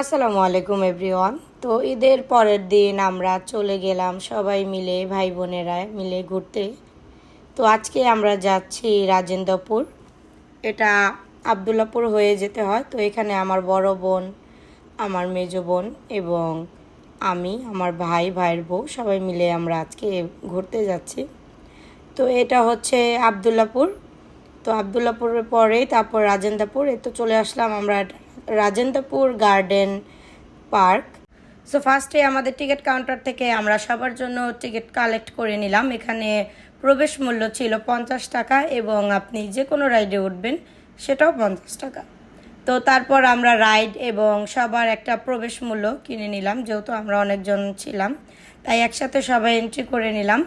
আসসালামু আলাইকুম, এভরিওয়ান। তো ঈদের পরের দিন আমরা চলে গেলাম সবাই মিলে, ভাই বোনেরা মিলে ঘুরতে। তো আজকে আমরা যাচ্ছি রাজেন্দ্রপুর। এটা আবদুল্লাপুর হয়ে যেতে হয়। তো এখানে আমার বড় বোন, আমার মেজো বোন এবং আমি, আমার ভাই, ভাইয়ের বউ, সবাই মিলে আমরা আজকে ঘুরতে যাচ্ছি। তো এটা হচ্ছে আবদুল্লাপুর। তো আবদুল্লাপুরের পরে তারপর রাজেন্দ্রপুর। এ তো চলে আসলাম আমরা রাজেন্দ্রপুর গার্ডেন পার্ক। সো ফার্স্টে আমাদের টিকিট কাউন্টার থেকে আমরা সবার জন্য টিকিট কালেক্ট করে নিলাম। এখানে প্রবেশ মূল্য ছিল পঞ্চাশ টাকা এবং আপনি যে কোনো রাইডে উঠবেন সেটাও পঞ্চাশ টাকা। তো তারপর আমরা রাইড এবং সবার একটা প্রবেশ মূল্য কিনে নিলাম, যেহেতু আমরা অনেকজন ছিলাম। তাই একসাথে সবাই এন্ট্রি করে নিলাম।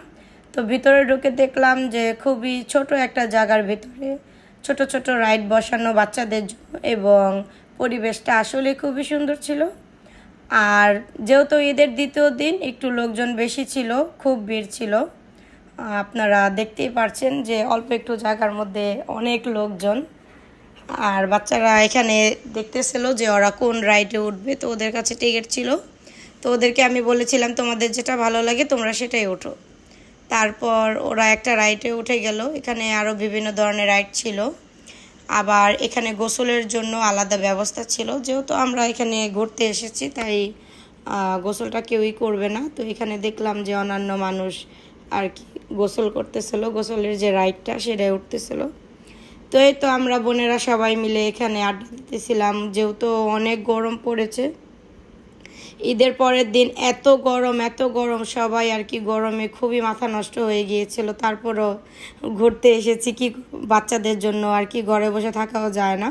তো ভিতরে ঢুকে দেখলাম যে খুবই ছোট একটা জায়গার ভিতরে ছোট ছোট রাইড বসানো বাচ্চাদের জন্য এবং পরিবেশটা আসলে খুবই সুন্দর ছিল। আর যেহেতু ঈদের দ্বিতীয় দিন, একটু লোকজন বেশি ছিল, খুব ভিড় ছিল। আপনারা দেখতেই পারছেন যে অল্প একটু জায়গার মধ্যে অনেক লোকজন। আর বাচ্চারা এখানে দেখতেছিল যে ওরা কোন রাইডে উঠবে, তো ওদের কাছে টিকিট ছিল। তো ওদেরকে আমি বলেছিলাম, তোমাদের যেটা ভালো লাগে, তোমরা সেটাই ওঠো। তারপর ওরা একটা রাইডে উঠে গেল। এখানে আরও বিভিন্ন ধরনের রাইড ছিল। আবার এখানে গোসলের জন্য আলাদা ব্যবস্থা ছিল। যেহেতু আমরা এখানে ঘুরতে এসেছি, তাই গোসলটা কেউই করবে না। তো এখানে দেখলাম যে অন্যান্য মানুষ আর কি গোসল করতেছিল। গোসলের যে রাইডটা সেটাই উঠতেছিল। তো এই তো আমরা বোনেরা সবাই মিলে এখানে আড্ডা দিতেছিলাম। যেহেতু অনেক গরম পড়েছে ঈদের পরের দিন এত গরম এত গরম, সবাই আর কি গরমে খুবই মাথা নষ্ট হয়ে গিয়েছিল। তারপরও ঘুরতে এসেছি কি বাচ্চাদের জন্য, আর কি ঘরে বসে থাকাও যায় না।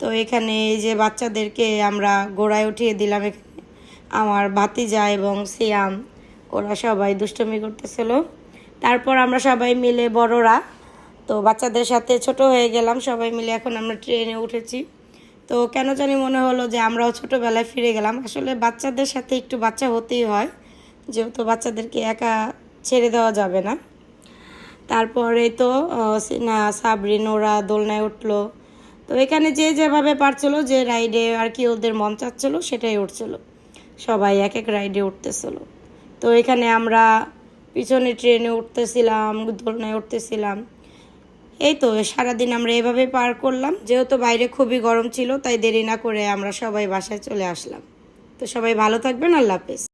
তো এখানে এই যে বাচ্চাদেরকে আমরা গোড়ায় উঠিয়ে দিলাম এখানে। আমার ভাতিজা এবং সিয়াম, ওরা সবাই দুষ্টমি করতেছিল। তারপর আমরা সবাই মিলে বড়রা, তো বাচ্চাদের সাথে ছোট হয়ে গেলাম। সবাই মিলে এখন আমরা ট্রেনে উঠেছি। তো কেন জানি মনে হলো যে আমরাও ছোটোবেলায় ফিরে গেলাম। আসলে বাচ্চাদের সাথে একটু বাচ্চা হতেই হয়, যেহেতু বাচ্চাদেরকে একা ছেড়ে দেওয়া যাবে না। তারপরে তো সিনা, সাবরিন, ওরা দোলনায় উঠল। তো এখানে যে যেভাবে পারছিল, যে রাইডে আর কি ওদের মন চাচ্ছিলো, সেটাই উঠছিল। সবাই এক এক রাইডে উঠতেছিল। তো এখানে আমরা পিছনে ট্রেনে উঠতেছিলাম, দোলনায় উঠতেছিলাম। এই তো, সারাদিন আমরা এভাবে পার করলাম। যেহেতু বাইরে খুবই গরম ছিল, তাই দেরি না করে আমরা সবাই বাসায় চলে আসলাম। তো সবাই ভালো থাকবেন, আল্লাহ হাফেজ।